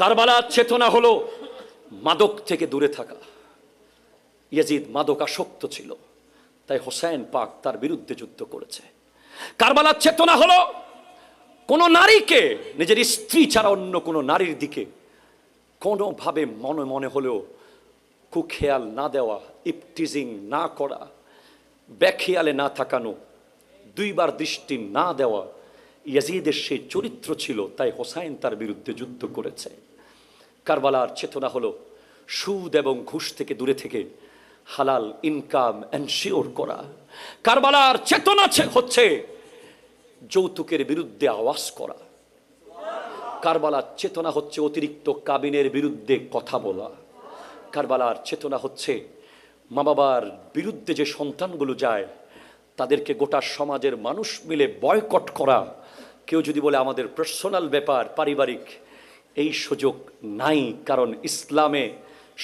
কারবালার চেতনা হলো মাদক থেকে দূরে থাকা। ইয়াজিদ মাদক আসক্ত ছিল, তাই হোসেন পাক তার বিরুদ্ধে যুদ্ধ করেছে। কারবালার চেতনা হলো কোনো নারীকে, নিজের স্ত্রী ছাড়া অন্য কোনো নারীর দিকে কোনোভাবে মনে মনে হলেও কুখেয়াল না দেওয়া, ইপটিজিং না করা, ব্যাখেয়ালে না থাকানো, দুইবার দৃষ্টি না দেওয়া, ইয়াজিদের সেই চরিত্র ছিল, তাই হোসাইন তার বিরুদ্ধে যুদ্ধ করেছে। কারবালার চেতনা হলো সুদ এবং ঘুষ থেকে দূরে থেকে হালাল ইনকাম এনশিওর করা। কারবালার চেতনা হচ্ছে যৌতুকের বিরুদ্ধে আওয়াজ করা। কারবালার চেতনা হচ্ছে অতিরিক্ত কাবিনের বিরুদ্ধে কথা বলা। কারবালার চেতনা হচ্ছে মা বাবার বিরুদ্ধে যে সন্তানগুলো যায়, তাদেরকে গোটা সমাজের মানুষ মিলে বয়কট করা। কেউ যদি বলে আমাদের পার্সোনাল ব্যাপার, পারিবারিক এই সুযোগ নাই কারণ ইসলামে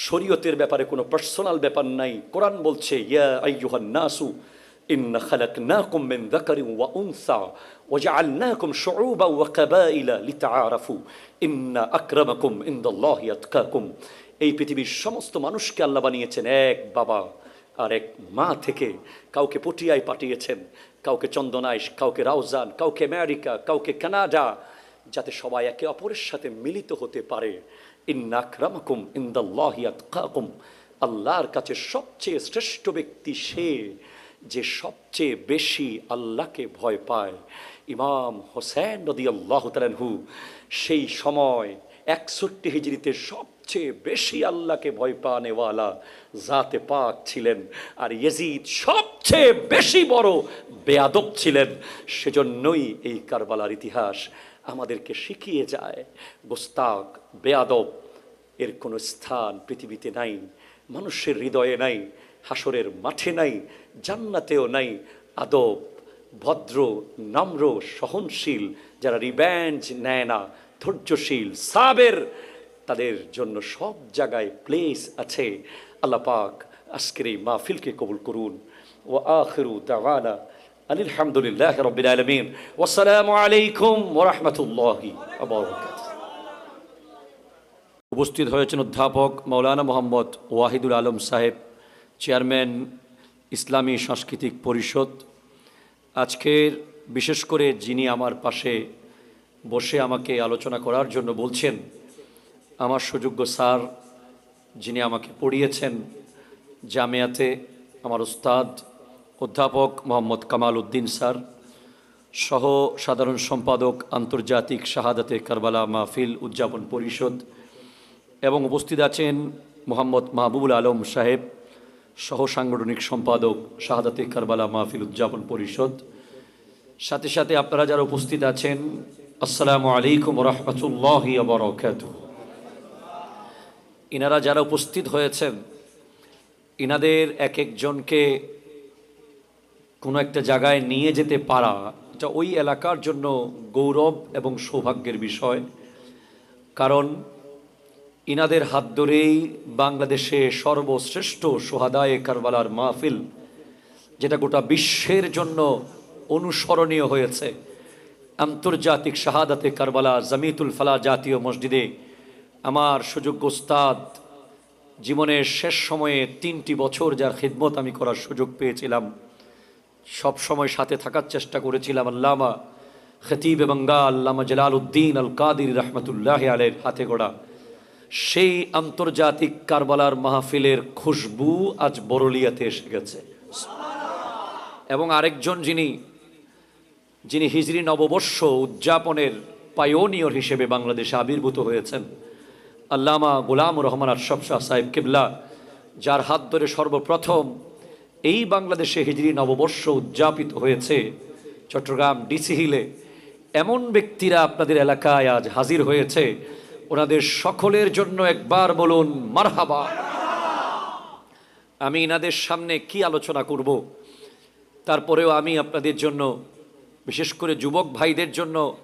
শরীয়তের ব্যাপারে কোনো পার্সোনাল ব্যাপার নাই কোরআন বলছে ইয়া আইয়ুহান নাসু إن خلقناكم من ذكر وأنثى وجعلناكم شعوبا وقبائل لتعارفوا إن أكرمكم عند الله يتقاكم এই পৃথিবীর সমস্ত মানুষকে আল্লাহ বানিয়েছেন এক বাবা আর এক মা থেকে কাউকে পটিয়ায় পাঠিয়েছেন কাউকে চন্দনাইশ কাউকে রাউজান কাউকে আমেরিকা কাউকে কানাডা যাতে সবাই একে অপরের সাথে মিলিত হতে পারে। ইন্নাক্রামকুম ইন্দাল্লাহিয়াতকাকুম আল্লাহর কাছে সবচেয়ে শ্রেষ্ঠ ব্যক্তি সে যে সবচেয়ে বেশি আল্লাহকে ভয় পায়। ইমাম হোসেন নদী আল্লাহ তালানহু সেই সময় একষট্টি হিজড়িতে সবচেয়ে বেশি আল্লাহকে ভয় পানেওয়ালা জাতে পাক ছিলেন আর ইয়েজিদ সবচেয়ে বেশি বড় বেয়াদব ছিলেন। সেজন্যই এই কারবালার ইতিহাস আমাদেরকে শিখিয়ে যায়। গোস্তাক বেয়াদব, এর কোনো স্থান পৃথিবীতে নাই, মানুষের হৃদয়ে নাই, হাসরের মাঠে নাই, জান্নাতেও নাই। আদব, ভদ্র, নম্র, সহনশীল, যারা রিব্যাঞ্জ নেয় না, ধৈর্যশীল, সাবের, তাদের জন্য সব জায়গায় প্লেস আছে। আল্লাহ পাক আজকের এই মাহফিলকে কবুল করুন। ও আখরু দাওয়ানা আলহামদুলিল্লাহ রবিল আলমিন। ওসালামু আলাইকুম ওরহমতুল্লাহি উপস্থিত হয়েছেন অধ্যাপক মৌলানা মোহাম্মদ ওয়াহিদুল আলম সাহেব, চেয়ারম্যান ইসলামী সাংস্কৃতিক পরিষদ। আজকের বিশেষ করে যিনি আমার পাশে বসে আমাকে আলোচনা করার জন্য বলছেন, আমার সুযোগ্য স্যার যিনি আমাকে পড়িয়েছেন জামিয়াতে, আমার উস্তাদ অধ্যাপক মোহাম্মদ কামাল উদ্দিন স্যার, সহ সাধারণ সম্পাদক আন্তর্জাতিক শাহাদাতে কারবালা মাহফিল উদযাপন পরিষদ এবং উপস্থিত আছেন মোহাম্মদ মাহবুবুল আলম সাহেব, সহ সাংগঠনিক সম্পাদক শাহাদাতে কারবালা মাহফিল উদযাপন পরিষদ। সাথে সাথে আপনারা যারা উপস্থিত আছেন, আসসালামু আলাইকুম রহমতুল্লাহ বরকাত ইনারা যারা উপস্থিত হয়েছেন, ইনাদের এক একজনকে কোনো একটা জায়গায় নিয়ে যেতে পারা, এটা ওই এলাকার জন্য গৌরব এবং সৌভাগ্যের বিষয়। কারণ ইনাদের হাত ধরেই বাংলাদেশে সর্বশ্রেষ্ঠ সোহাদায়ে কারবালার মাহফিল, যেটা গোটা বিশ্বের জন্য অনুসরণীয় হয়েছে। আন্তর্জাতিক শাহাদাতে কারবালা জামিতুল ফালা জাতীয় মসজিদে আমার সুযোগ্য ওস্তাদ জীবনের শেষ সময়ে তিনটি বছর যার খিদমত আমি করার সুযোগ পেয়েছিলাম। সব সময় সাথে থাকার চেষ্টা করেছিলাম আল্লামা খতিব বাঙ্গা আল্লামা জালাল উদ্দিন আল কাদির রহমতুল্লাহ আলের হাতে গড়া। সেই আন্তর্জাতিক কারবালার মাহফিলের খুশবু আজ বরলিয়াতে এসে গেছে। এবং আরেকজন যিনি যিনি হিজরি নববর্ষ উদযাপনের পায়োনিয়র হিসেবে বাংলাদেশে আবির্ভূত হয়েছেন, আল্লামা গোলাম রহমান আশরফ শাহ সাহেব কিবলা, যার হাত ধরে সর্বপ্রথম এই বাংলাদেশে হিজরি নববর্ষ উদযাপিত হয়েছে। চট্টগ্রাম ডিসি হিলে এমন ব্যক্তিরা আপনাদের এলাকায় আজ হাজির হয়েছে। ওনাদের সকলের জন্য একবার বলুন, মারহাবা। আমি এনাদের সামনে কি আলোচনা করব? তারপরেও আমি আপনাদের জন্য, বিশেষ করে যুবক ভাইদের জন্য,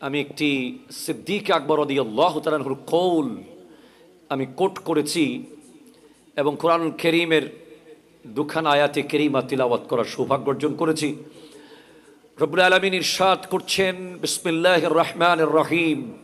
আমি একটি সিদ্দিক আকবর অদি আল্লাহ তালাহুর কৌল আমি কোট করেছি এবং কোরআনুল করিমের দুখান আয়াতে কেরিমা তিলাওয়াত করার সৌভাগ্য অর্জন করেছি। রবুল আলমিন ইরশাদ করছেন বিসমিল্লাহ রহমান রহিম।